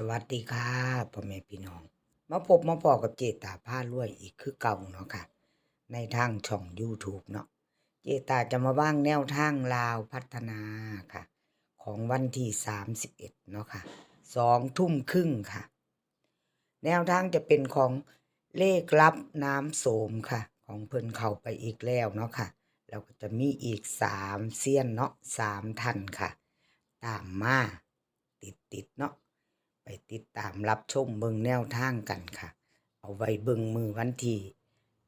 สวัสดีค่ะพ่อแม่พี่น้อง มาพบมาพอกับเจตาผ้ารวยอีกคือเก่าเนาะค่ะ ในทางช่อง YouTube เนาะเจตาจะมาบ้างแนวทางลาวพัฒนาค่ะ ของวันที่31เนาะค่ะสองทุ่มครึ่งค่ะ แนวทางจะเป็นของเลขลับน้ำโสมค่ะ ของเพิ่นเข้าไปอีกแล้วเนาะค่ะแล้วก็จะมีอีกสามเซียนเนาะสามท่านค่ะ ตามมาติดติดเนาะ ไปติดตามรับชมเบิงแนวทางกันค่ะ เอาไว้เบิงมือวันที่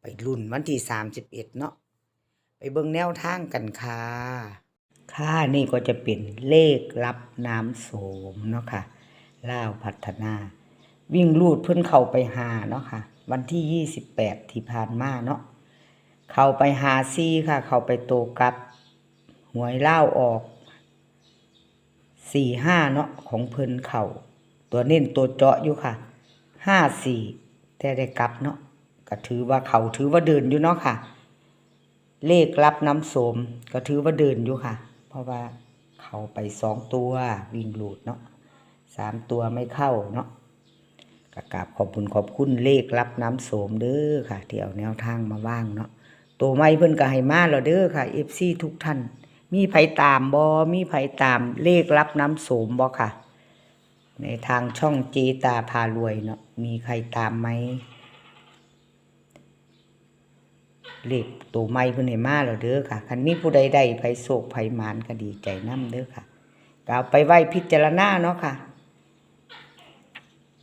ไปรุ่นวันที่สามสิบเอ็ดเนาะไปเบิงแนวทางกันค่ะค่ะนี่ก็จะเป็นเลขรับน้ำโสมเนาะค่ะล่าวพัฒนา วิ่งลูดเพิ่อนเข้าไปหาเนาะค่ะ วันที่ยี่สิบแปดที่ผ่านมาเนาะเข้าไปหาซี่ค่ะ เข้าไปโตกับหวยเล่าออกสี่ห้าเนาะของเพิ่นเข่า ตัวเน้นตัวเจาะอยู่ค่ะห้าสี่แต่ได้กลับเนาะก็ถือว่าเขาถือว่าเดินอยู่เนาะค่ะ เลขรับน้ำโสมก็ถือว่าเดินอยู่ค่ะ เพราะว่าเขาไปสองตัววิ่งหลุดเนาะสามตัวไม่เข้าเนาะกระกาบขอบคุณขอบคุณเลขรับน้ำโสมเด้อค่ะ ที่เอาแนวทางมาว่างเนาะตัวไม่เพิ่นก็ให้มาแล้วเด้อค่ะเอฟซีทุกท่าน มีไผตามบอมีไผตามเลขรับน้ำโสมบอค่ะ ในทางช่องเจตาพารวยเนาะมีใครตามไหมเลขตัวไม่เพิ่นให้มาแล้วเด้อค่ะคันมีผู้ใดใดไผโศกไผหมานก็ดีใจนํเด้อค่ะก็เอาไปไว้พิจารณาเนาะค่ะ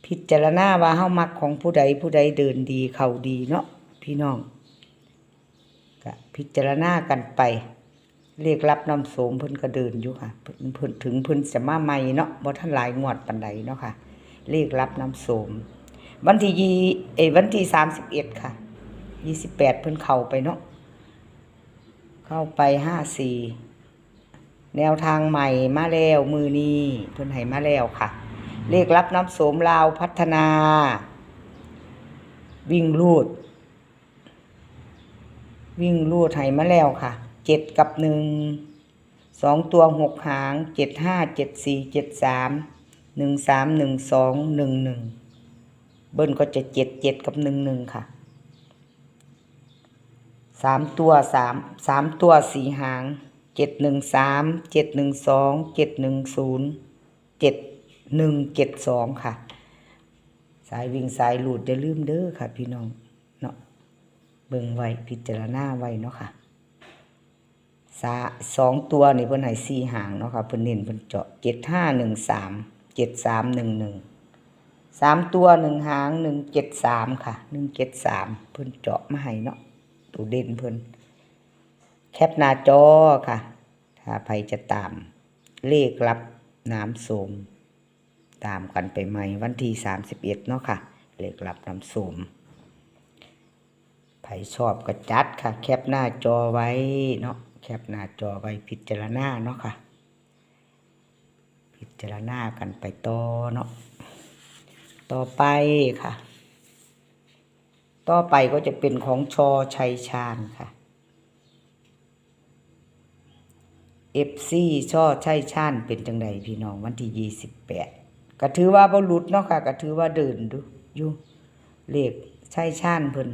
พิจารณาว่าเฮามักของผู้ใดผู้ใดเดินดีเข้าดีเนาะพี่น้องก็พิจารณากันไป เรียกรับน้ำโสมเพิ่นก็เดินอยู่ค่ะเพิ่นเพิ่นถึงเพิ่นจะมาใหม่เนาะบ่ทันหลายงวดปานใดเนาะค่ะเรียกรับน้ำโสมวันที่ยี่เอวันที่สามสิบเอ็ดค่ะยี่สิบแปดเพิ่นเข้าไปเนาะเข้าไปห้าสี่แนวทางใหม่มาแล้วมือนี้เพิ่นให้มาแล้วค่ะเรียกรับน้ำโสมลาวพัฒนา วิ่งลูด วิ่งลูดให้มาแล้วค่ะ เจ็ดกับหนึ่งสองตัวหกหางเจ็ดห้าเจ็ดสี่เจ็ดสามหนึ่งสามหนึ่งสองหนึ่งหนึ่งเบิ้ลก็จะเจ็ดเจ็ดกับหนึ่งหนึ่งค่ะสามตัวสามสามตัวสี่หางเจ็ดหนึ่งสามเจ็ดหนึ่งสองเจ็ดหนึ่งศูนย์เจ็ดหนึ่งเจ็ดสองค่ะ สายวิ่งสายหลุดอย่าลืมเด้อค่ะ พี่น้องเนาะเบิ่งไว้พิจารณาไว้เนาะค่ะ สาสองตัวนี่เพิ่นให้สี่หางเนาะค่ะเพิ่นเน้นเพิ่นเจาะเจ็ดห้าหนึ่งสามเจ็ดสามหนึ่งหนึ่งสามตัวหนึ่งหางหนึ่งเจ็ดสามค่ะหนึ่งเจ็ดสามเพิ่นเจาะมาให้เนาะตัวเด่นเพิ่นแคปหน้าจอค่ะ ถ้าใครจะตาม เลขรับน้ำโสมตามกันไปใหม่วันที่สามสิบเอ็ดเนาะค่ะ เลขรับน้ำโสมใครชอบก็จัดค่ะ แคปหน้าจอไว้เนาะ แคปหน้าจอไว้พิจารณาเนาะค่ะ พิจารณากันไปต่อเนาะต่อไปค่ะ ต่อไปก็จะเป็นของชอชัยชาญค่ะเอฟซีช่อชัยชาญเป็นจังไดพี่น้องวันที่ยี่สิบแปดก็ถือว่าบรุษเนาะค่ะก็ถือว่าเดินดูอยู่เลขชัยชาญเพิ่น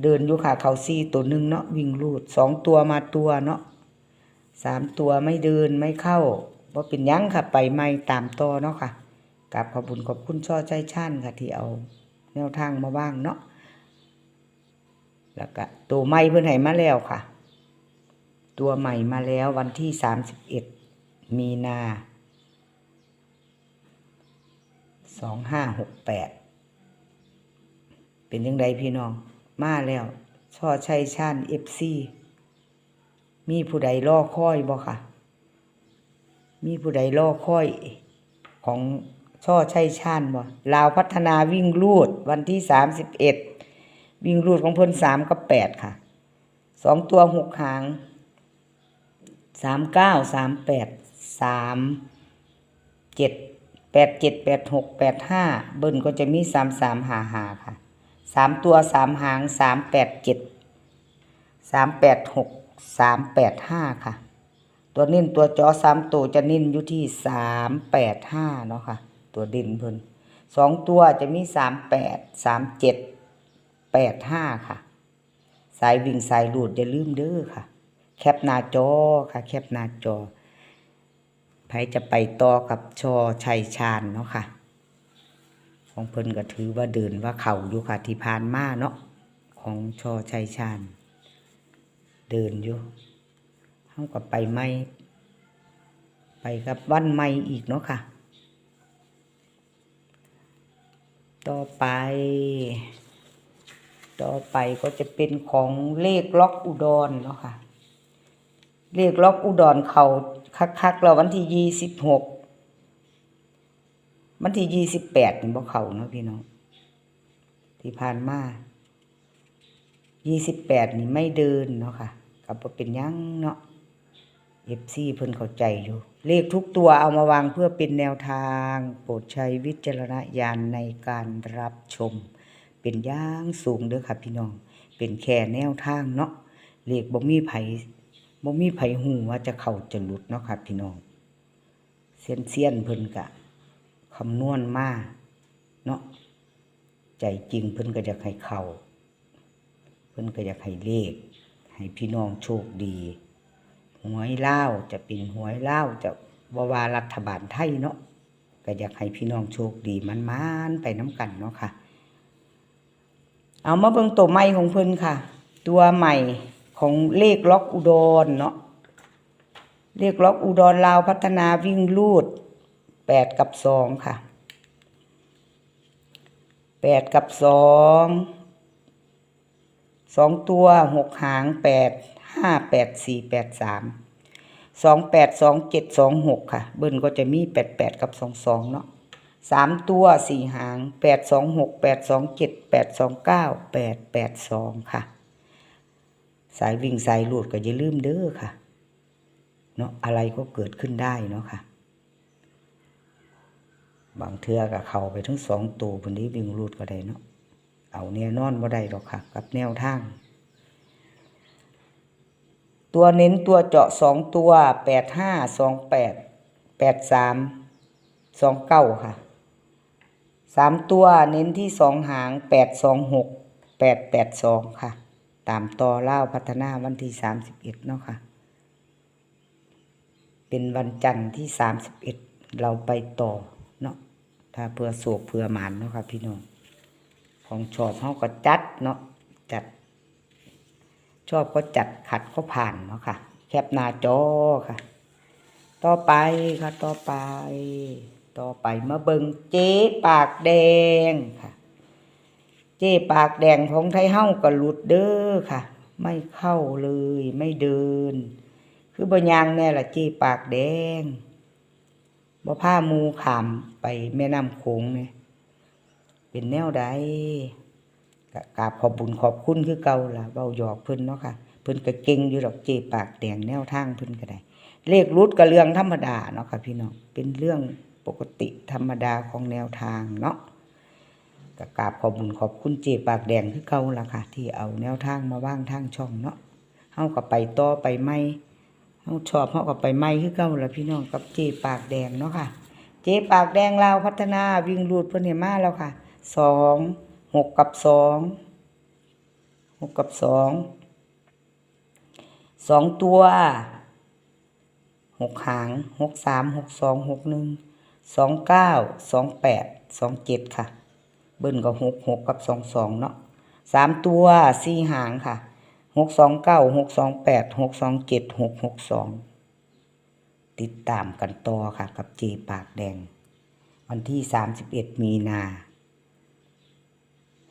เดินอยู่ค่ะเขาซี่ตัวหนึ่งเนาะวิ่งลูดสองตัวมาตัวเนาะสามตัวไม่เดินไม่เข้าว่าเป็นยังค่ะ ไปไม่ตามต่อเนาะค่ะกราบขอบุญขอบคุณช่อใจช่านค่ะที่เอาแนวทางมาว่างเนาะแล้วก็ตัวใหม่เพิ่นให้มาแล้วค่ะ ตัวใหม่มาแล้ววันที่สามสิบเอ็ดมีนาสองห้าหกแปดเป็นยังไงพี่น้อง มาแล้วช่อชัยชาญเอฟซีมีผู้ใดล่อค่อยบ่ค่ะ มีผู้ใดล่อค่อยของช่อชัยชาญบ่ลาวพัฒนาวิ่งลูดวันที่สามสิบเอ็ดวิ่งลูดของเพิ่นสามกับแปดค่ะสองตัวหกหางสามเก้าสามแปดสามเจ็ดแปดเจ็ดแปดหกแปดห้าเบิ้ลก็จะมีสามสามหาหาค่ะ สามตัวสามหางสามแปดเจ็ดสามแปดหกสามแปดห้าค่ะ ตัวเน้นตัวจอสามตัวจะเน้นอยู่ที่สามแปดห้าเนาะค่ะ ตัวด่นเพิ่นสองตัวจะมีสามแปดสามเจ็ดแปดห้าค่ะ สายวิ่งสายหลุดอย่าลืมเด้อค่ะ แคปหน้าจอค่ะ แคปหน้าจอไผจะไปต่อกับชอชัยชาญเนาะค่ะ ของเพิ่นก็ถือว่าเดินว่าเข่าอยู่ค่ะที่ผ่านมาเนาะของชอชัยชาญเดินอยู่เฮาก็ไปไม่ไปกับวันใหม่อีกเนาะค่ะ ต่อไป ต่อไปก็จะเป็นของเลขล็อกอุดรเนาะค่ะ เลขล็อกอุดรเขาคักๆเราวันที่ยี่สิบหก วันที่ยี่สิบแปดนี่บ่เขาเนาะพี่น้องที่ผ่านมายี่สิบแปดนี่ไม่เดินเนาะค่ะกับบ่เป็นยังเนาะเอฟซีเพิ่นเข้าใจอยู่ เลขทุกตัวเอามาวางเพื่อเป็นแนวทาง โปรดใช้วิจารณญาณในการรับชม เป็นย่างสูงเด้อค่ะพี่น้อง เป็นแค่แนวทางเนาะเลขบ่มีไผบ่มีไผฮู้ว่าจะเข้าจะหลุดเนาะค่ะพี่น้องเซียนเซียนเพิ่นกะ คำนวณมาเนาะใจจริงเพิ่นก็อยากให้เข้าเพิ่นก็อยากให้เลข ให้พี่น้องโชคดีหวยเลาจะเป็นหวยเลาจะบ่ว่ารัฐบาลไทยเนาะก็อยากให้พี่น้องโชคดีมันๆไปน้ำกันเนาะค่ะ เอามาเบิ่งตัวใหม่ของเพิ่นค่ะ ตัวใหม่ของเลขล็อกอุดรเนาะเลขล็อกอุดรลาวพัฒนาวิ่งลูด แปดกับสองค่ะแปดกับสองสองตัวหกหางแปดห้าแปดสี่แปดสามสองแปดสองเจ็ดสองหกค่ะ เบิ้ลก็จะมีแปดแปดกับสองสองเนาะสามตัวสี่หางแปดสองหกแปดสองเจ็ดแปดสองเก้าแปดแปดสองค่ะ สายวิ่งสายหลุดก็อย่าลืมเด้อค่ะ เนาะอะไรก็เกิดขึ้นได้เนาะค่ะ บางเทือกับเขาไปทั้งสองตัวบนนี้วิ่งรูดก็ได้เนาะเอาแน่นอนบ่ได้หรอกค่ะ กับแนวทาง ตัวเน้นตัวเจาะสองตัวแปดห้าสองแปดแปดสามสองเก้าค่ะสามตัวเน้นที่สองหางแปดสองหกแปดแปดสองค่ะ ตามต่อเล่าพัฒนาวันที่สามสิบเอ็ดเนาะค่ะ เป็นวันจันทร์ที่สามสิบเอ็ดเราไปต่อ ถ้าเพื่อโศกเพื่อหมานเนาะค่ะพี่น้องของชอบเขาก็จัดเนาะจัด ชอบก็จัดขัดก็ผ่านเนาะค่ะ แคปหน้าจอค่ะ ต่อไปค่ะต่อไป ต่อไปมาเบิงเจ๊ปากแดงค่ะ เจ๊ปากแดงของไทยเฮ้าก็หลุดเด้อค่ะ ไม่เข้าเลยไม่เดิน คือบยางแน่ละเจ๊ปากแดง บ่ผ้ามูขามไปแม่น้ำโขงเนี่ยเป็นแนวใดกกราบขอบบุญขอบคุณคือเก่าล่ะเบาหยอกเพิ่นเนาะค่ะเพิ่นก็เก่งอยู่ดอกเจ๊ปากแดงแนวทางเพิ่นก็ได้เลขรุดก็เรื่องธรรมดาเนาะค่ะพี่น้องเป็นเรื่องปกติธรรมดาของแนวทางเนาะกกราบขอบบุญขอบคุณเจปากแดงคือเก่าล่ะค่ะ ที่เอาแนวทางมาว่างทางช่องเนาะเฮาก็ไปต่อไปไม่ เฮาชอบเฮาก็ไปไม่คือเก่าล่ะพี่น้องกับเจปากแดงเนาะค่ะ เจปากแดงลาวพัฒนาวิ่งรูดเพิ่นเห็นมาแล้วค่ะสองหกกับสองหกกับสองสองตัวหกหางหกสามหกสองหกหนึ่งสองเก้าสองแปดสองเจ็ดค่ะ เบิ้ลก็หกหกกับสองสองเนาะสามตัวสี่หางค่ะ หกสองเก้าหกสองแปดหกสองเจ็ดหกหกสองติดตามกันต่อค่ะ กับเจปากแดง วันที่สามสิบเอ็ดมีนา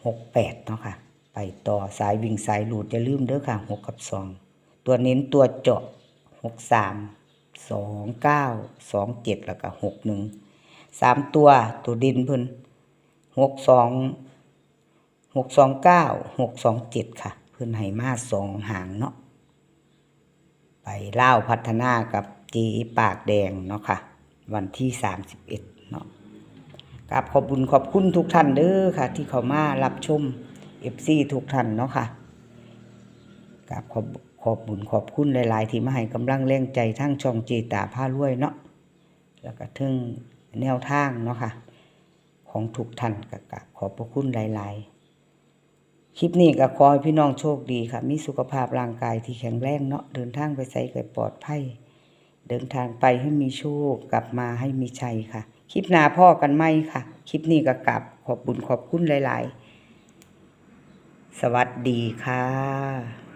หกแปดเนาะค่ะ ไปต่อสายวิ่งสายหลุดอย่าลืมเด้อค่ะหกกับสองตัวเน้นตัวเจาะหกสามสองเก้าสองเจ็ดแล้วก็หกหนึ่งสามตัวตัวดินเพิ่นหกสองหกสองเก้าหกสองเจ็ดค่ะ พิ่นให้มาสองหางเนาะไปเล่าพัฒนากับจีปากแดงเนาะค่ะ วันที่สามสิบเอ็ดเนาะกราบขอบคุญขอบคุณทุกท่านเด้อค่ะ ที่เขามารับชมเอฟซีทุกท่านเนาะค่ะกราบขอบขอบบุญขอบคุณหลาย ๆ ที่มาให้กำลังแรงใจทั้งช่องเจตาผ้ารวยเนาะแล้วก็ถึงแนวทางเนาะค่ะ ของทุกท่านก็กราบขอบพระคุณหลาย ๆ คลิปนี้ก็ขอให้พี่น้องโชคดีค่ะ มีสุขภาพร่างกายที่แข็งแรงเนาะเดินทางไปไสก็ปลอดภัยเดินทางไปให้มีโชคกลับมาให้มีชัยค่ะ คลิปหน้าพ่อกันไหมค่ะ คลิปนี้ก็กลับขอบบุญขอบคุณหลาย ๆ สวัสดีค่ะ